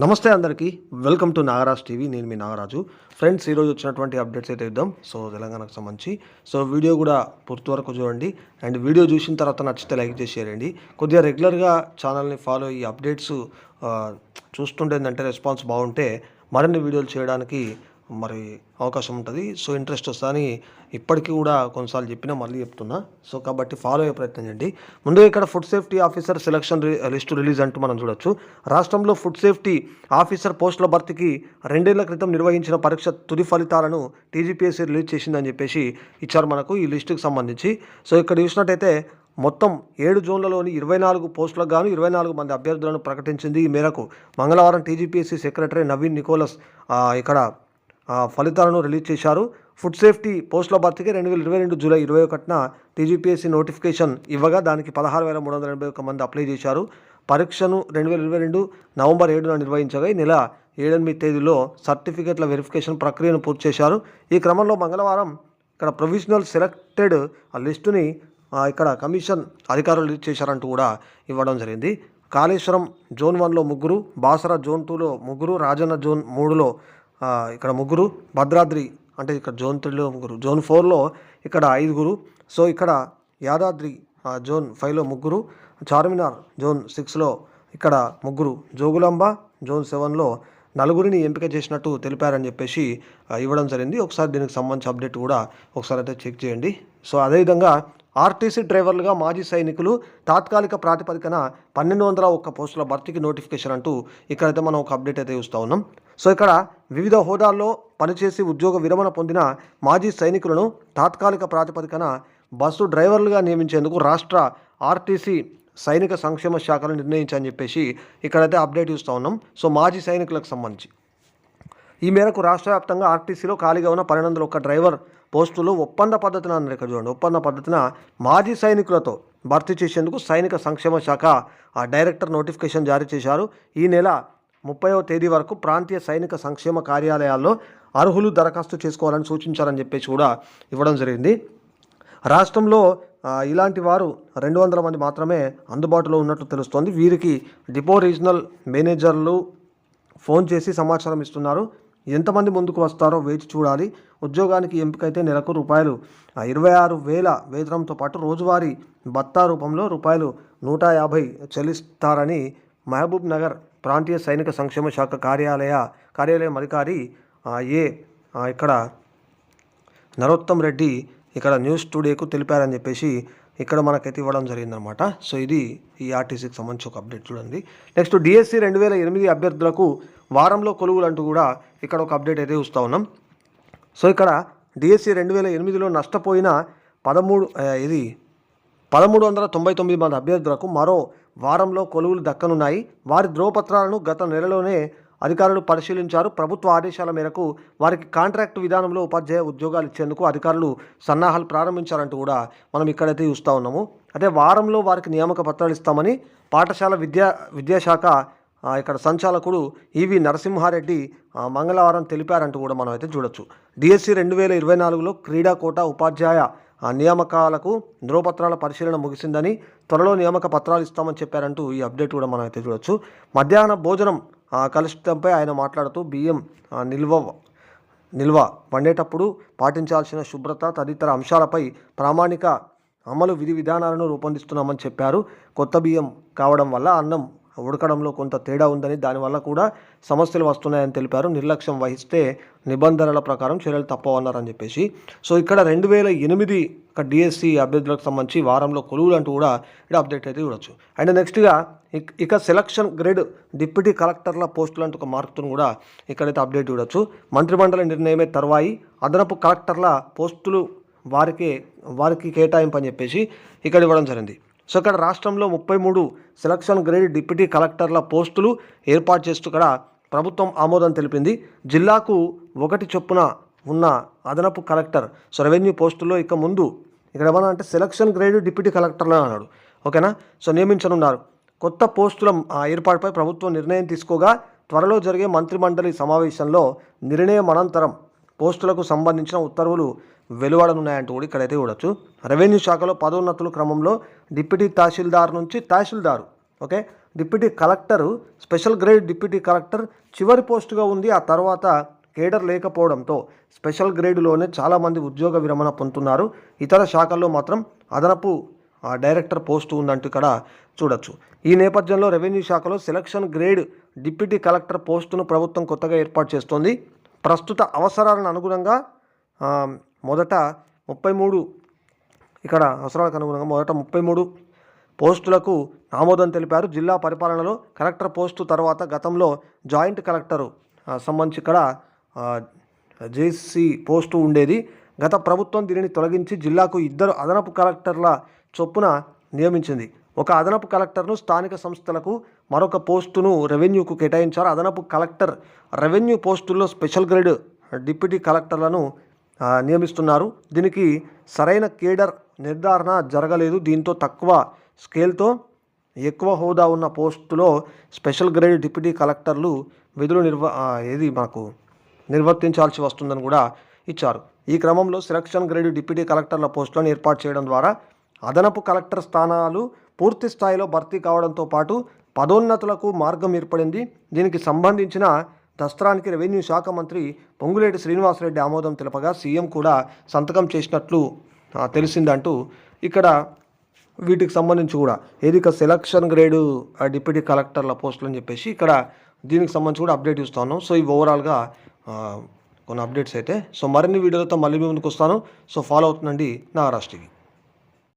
నమస్తే అందరికీ. Welcome to Nagaraj TV. నేను మీ నాగరాజు. ఫ్రెండ్స్ ఈరోజు వచ్చినటువంటి అప్డేట్స్ అయితే ఇద్దాం. సో తెలంగాణకు సంబంధించి. సో వీడియో కూడా పూర్తి వరకు చూడండి. అండ్ వీడియో చూసిన తర్వాత నచ్చితే లైక్ చేసి చేయండి. కొద్దిగా రెగ్యులర్గా ఛానల్ని ఫాలో అయ్యి అప్డేట్స్ చూస్తుంటే ఏంటంటే రెస్పాన్స్ బాగుంటే మరిన్ని వీడియోలు చేయడానికి మరి అవకాశం ఉంటుంది. సో ఇంట్రెస్ట్ వస్తుందని ఇప్పటికీ కూడా కొన్నిసార్లు చెప్పినా మళ్ళీ చెప్తున్నా. సో కాబట్టి ఫాలో అయ్యే ప్రయత్నం చేయండి. ముందుగా ఇక్కడ food safety officer selection list release అంటూ మనం చూడొచ్చు. రాష్ట్రంలో ఫుడ్ సేఫ్టీ ఆఫీసర్ పోస్టుల భర్తీకి రెండేళ్ళ క్రితం నిర్వహించిన పరీక్ష తుది ఫలితాలను టీజీపీఎస్సీ రిలీజ్ చేసిందని చెప్పేసి ఇచ్చారు మనకు ఈ లిస్టుకు సంబంధించి. సో ఇక్కడ చూసినట్టయితే మొత్తం ఏడు జోన్లలోని ఇరవై నాలుగు పోస్టులకు గాను ఇరవై నాలుగు మంది అభ్యర్థులను ప్రకటించింది ఈ మేరకు. మంగళవారం టీజీపీఎస్సీ సెక్రటరీ నవీన్ నికోలస్ ఇక్కడ ఫలితాలను రిలీజ్ చేశారు. ఫుడ్ సేఫ్టీ పోస్టుల భర్తీకి రెండు వేల ఇరవై రెండు జూలై ఇరవై ఒకటిన టీజీపీఎస్సీ నోటిఫికేషన్ ఇవ్వగా దానికి పదహారు వేల మూడు వందల ఎనభై ఒక మంది అప్లై చేశారు. పరీక్షను రెండు వేల ఇరవై రెండు నవంబర్ ఏడున నిర్వహించగా ఈ నెల ఏడెనిమిది తేదీలో సర్టిఫికెట్ల వెరిఫికేషన్ ప్రక్రియను పూర్తి చేశారు. ఈ క్రమంలో మంగళవారం ఇక్కడ ప్రొవిజనల్ సెలెక్టెడ్ ఆ లిస్టుని ఇక్కడ కమిషన్ అధికారులు రిలీజ్ చేశారంటూ కూడా ఇవ్వడం జరిగింది. కాళేశ్వరం జోన్ వన్లో ముగ్గురు బాసరా జోన్ టూలో ముగ్గురు రాజన్న జోన్ మూడులో ఇక్కడ ముగ్గురు భద్రాద్రి అంటే ఇక్కడ జోన్ త్రీలో ముగ్గురు జోన్ ఫోర్లో ఇక్కడ ఐదుగురు. సో ఇక్కడ యాదాద్రి జోన్ ఫైవ్లో ముగ్గురు చార్మినార్ జోన్ సిక్స్లో ఇక్కడ ముగ్గురు. జోగులాంబ జోన్ సెవెన్లో నలుగురిని ఎంపిక చేసినట్టు తెలిపారని చెప్పేసి ఇవ్వడం జరిగింది. ఒకసారి దీనికి సంబంధించి అప్డేట్ కూడా ఒకసారి అయితే చెక్ చేయండి. సో అదేవిధంగా ఆర్టీసీ డ్రైవర్లుగా మాజీ సైనికులు తాత్కాలిక ప్రాతిపదికన పన్నెండు వందల ఒక్క పోస్టుల భర్తీకి నోటిఫికేషన్ అంటూ ఇక్కడైతే మనం ఒక అప్డేట్ అయితే చూస్తూ ఉన్నాం. సో ఇక్కడ వివిధ హోదాల్లో పనిచేసి ఉద్యోగ విరమణ పొందిన మాజీ సైనికులను తాత్కాలిక ప్రాతిపదికన బస్సు డ్రైవర్లుగా నియమించేందుకు రాష్ట్ర ఆర్టీసీ సైనిక సంక్షేమ శాఖలు నిర్ణయించని చెప్పేసి ఇక్కడైతే అప్డేట్ చూస్తూ ఉన్నాం. సో మాజీ సైనికులకు సంబంధించి. ఈ మేరకు రాష్ట్ర వ్యాప్తంగా ఆర్టీసీలో ఖాళీగా ఉన్న పన్నెండు వందల ఒక్క డ్రైవర్ పోస్టులు ఒప్పంద పద్ధతిన అన్నారు. ఇక్కడ చూడండి ఒప్పంద పద్ధతిన మాజీ సైనికులతో భర్తీ చేసేందుకు సైనిక సంక్షేమ శాఖ ఆ డైరెక్టర్ నోటిఫికేషన్ జారీ చేశారు. ఈ నెల ముప్పైవ తేదీ వరకు ప్రాంతీయ సైనిక సంక్షేమ కార్యాలయాల్లో అర్హులు దరఖాస్తు చేసుకోవాలని సూచించారని చెప్పేసి కూడా ఇవ్వడం జరిగింది. రాష్ట్రంలో ఇలాంటి వారు రెండు వందల మంది మాత్రమే అందుబాటులో ఉన్నట్లు తెలుస్తోంది. వీరికి డిపో రీజనల్ మేనేజర్లు ఫోన్ చేసి సమాచారం ఇస్తున్నారు. ఎంతమంది ముందుకు వస్తారో వేచి చూడాలి. ఉద్యోగానికి ఎంపికైతే నెలకు రూపాయలు. ఇరవై ఆరు వేల వేతనంతో పాటు రోజువారీ భత్తా రూపంలో రూపాయలు నూట యాభై చెల్లిస్తారని మహబూబ్ నగర్ ప్రాంతీయ సైనిక సంక్షేమ శాఖ కార్యాలయ కార్యాలయం అధికారి ఏ ఇక్కడ నరోత్తం రెడ్డి ఇక్కడ న్యూస్ టుడేకు తెలిపారని చెప్పేసి ఇక్కడ మనకైతే ఇవ్వడం జరిగిందనమాట. సో ఇది ఈ ఆర్టీసీకి సంబంధించి ఒక అప్డేట్ చూడండి. నెక్స్ట్ డిఎస్సి రెండు వేల ఎనిమిది అభ్యర్థులకు వారంలో కొలువులు అంటూ కూడా ఇక్కడ ఒక అప్డేట్ అయితే చూస్తూ ఉన్నాం. సో ఇక్కడ డిఎస్సి రెండు వేల ఎనిమిదిలో నష్టపోయిన పదమూడు ఇది పదమూడు వందల తొంభై తొమ్మిది మంది అభ్యర్థులకు మరో వారంలో కొలువులు దక్కనున్నాయి. వారి ధ్రువపత్రాలను గత నెలలోనే అధికారులు పరిశీలించారు. ప్రభుత్వ ఆదేశాల మేరకు వారికి కాంట్రాక్ట్ విధానంలో ఉపాధ్యాయ ఉద్యోగాలు ఇచ్చేందుకు అధికారులు సన్నాహాలు ప్రారంభించారంటూ కూడా మనం ఇక్కడైతే చూస్తూ ఉన్నాము. అదే వారంలో వారికి నియామక పత్రాలు ఇస్తామని పాఠశాల విద్యా విద్యాశాఖ ఇక్కడ సంచాలకుడు ఈవి నరసింహారెడ్డి మంగళవారం తెలిపారంటూ కూడా మనం అయితే చూడొచ్చు. డిఎస్సి రెండు వేల ఇరవై నాలుగులో క్రీడా కోట ఉపాధ్యాయ నియామకాలకు ధ్రువపత్రాల పరిశీలన ముగిసిందని త్వరలో నియామక పత్రాలు ఇస్తామని చెప్పారంటూ ఈ అప్డేట్ కూడా మనం అయితే చూడొచ్చు. మధ్యాహ్న భోజనం కలుషితంపై ఆయన మాట్లాడుతూ బియ్యం నిల్వ నిల్వ వండేటప్పుడు పాటించాల్సిన శుభ్రత తదితర అంశాలపై ప్రామాణిక అమలు విధి విధానాలను రూపొందిస్తున్నామని చెప్పారు. కొత్త బియ్యం కావడం వల్ల అన్నం ఉడకడంలో కొంత తేడా ఉందని దానివల్ల కూడా సమస్యలు వస్తున్నాయని తెలిపారు. నిర్లక్ష్యం వహిస్తే నిబంధనల ప్రకారం చర్యలు తప్పవన్నారని చెప్పేసి. సో ఇక్కడ రెండు వేల ఎనిమిది ఒక డిఎస్సి అభ్యర్థులకు సంబంధించి వారంలో కొలువులు అంటూ కూడా ఇక్కడ అప్డేట్ అయితే చూడొచ్చు. అండ్ నెక్స్ట్గా ఇక- సెలక్షన్ గ్రేడ్ డిప్యూటీ కలెక్టర్ల పోస్టులు అంటూ ఒక మార్కును కూడా ఇక్కడైతే అప్డేట్ చూడొచ్చు. మంత్రిమండలి నిర్ణయమే తర్వాయి. అదనపు కలెక్టర్ల పోస్టులు వారికి వారికి కేటాయింపు అని చెప్పేసి ఇక్కడ ఇవ్వడం జరిగింది. సో ఇక్కడ రాష్ట్రంలో ముప్పై మూడు సెలక్షన్ గ్రేడ్ డిప్యూటీ కలెక్టర్ల పోస్టులు ఏర్పాటు చేస్తూ ఇక్కడ ప్రభుత్వం ఆమోదం తెలిపింది. జిల్లాకు ఒకటి చొప్పున ఉన్న అదనపు కలెక్టర్ సో రెవెన్యూ పోస్టుల్లో ఇక ముందు ఇక్కడ ఏమన్నా అంటే సెలక్షన్ గ్రేడ్ డిప్యూటీ కలెక్టర్లు అన్నాడు. ఓకేనా? సో నియమించనున్నారు. కొత్త పోస్టుల ఆ, ఏర్పాటుపై ప్రభుత్వం నిర్ణయం తీసుకోగా త్వరలో జరిగే మంత్రిమండలి సమావేశంలో నిర్ణయం అనంతరం పోస్టులకు సంబంధించిన ఉత్తర్వులు వెలువడనున్నాయంటూ కూడా ఇక్కడైతే చూడొచ్చు. రెవెన్యూ శాఖలో పదోన్నతుల క్రమంలో డిప్యూటీ తహసీల్దార్ నుంచి tahsildar okay? Deputy collector special grade deputy collector చివరి పోస్టుగా ఉంది. ఆ తర్వాత కేడర్ లేకపోవడంతో స్పెషల్ గ్రేడ్లోనే చాలామంది ఉద్యోగ విరమణ పొందుతున్నారు. ఇతర శాఖల్లో మాత్రం అదనపు డైరెక్టర్ పోస్టు ఉందంటూ ఇక్కడ చూడొచ్చు. ఈ నేపథ్యంలో రెవెన్యూ శాఖలో సెలక్షన్ గ్రేడ్ డిప్యూటీ కలెక్టర్ పోస్టును ప్రభుత్వం కొత్తగా ఏర్పాటు చేస్తోంది. ప్రస్తుత అవసరాలను అనుగుణంగా మొదట ముప్పై మూడు ఇక్కడ అవసరాలకు అనుగుణంగా మొదట ముప్పై మూడు పోస్టులకు ఆమోదం తెలిపారు. జిల్లా పరిపాలనలో కలెక్టర్ పోస్టు తర్వాత గతంలో జాయింట్ కలెక్టరు. సంబంధించి ఇక్కడ జేసీ పోస్టు ఉండేది. గత ప్రభుత్వం దీనిని తొలగించి జిల్లాకు ఇద్దరు అదనపు కలెక్టర్ల చొప్పున నియమించింది. ఒక అదనపు కలెక్టర్ను స్థానిక సంస్థలకు మరొక పోస్టును రెవెన్యూకు కేటాయించారు. అదనపు కలెక్టర్ రెవెన్యూ పోస్టుల్లో స్పెషల్ గ్రేడ్ డిప్యూటీ కలెక్టర్లను నియమిస్తున్నారు. దీనికి సరైన కేడర్ నిర్ధారణ జరగలేదు. దీంతో తక్కువ స్కేల్తో ఎక్కువ హోదా ఉన్న పోస్టులో స్పెషల్ గ్రేడ్ డిప్యూటీ కలెక్టర్లు విధులు నిర్వ ఏది మాకు నిర్వర్తించాల్సి వస్తుందని కూడా ఇచ్చారు. ఈ క్రమంలో సెలక్షన్ గ్రేడ్ డిప్యూటీ కలెక్టర్ల పోస్టులను ఏర్పాటు చేయడం ద్వారా అదనపు కలెక్టర్ స్థానాలు పూర్తి స్థాయిలో భర్తీ కావడంతో పాటు పదోన్నతులకు మార్గం ఏర్పడింది. దీనికి సంబంధించిన దసరానికి రెవెన్యూ శాఖ మంత్రి పొంగులేటి శ్రీనివాసరెడ్డి ఆమోదం తెలపగా సీఎం కూడా సంతకం చేసినట్లు తెలిసిందంటూ ఇక్కడ వీటికి సంబంధించి కూడా ఏది సెలక్షన్ గ్రేడు ఆ, డిప్యూటీ కలెక్టర్ల పోస్టులు అని చెప్పేసి ఇక్కడ దీనికి సంబంధించి కూడా అప్డేట్ ఇస్తా ఉన్నాం. సో ఇవి ఓవరాల్గా కొన్ని అప్డేట్స్ అయితే సో మరిన్ని వీడియోలతో మళ్ళీ మీ ముందుకు వస్తాను. సో ఫాలో అవుతుందండి నాగరాజ్ టీవీ.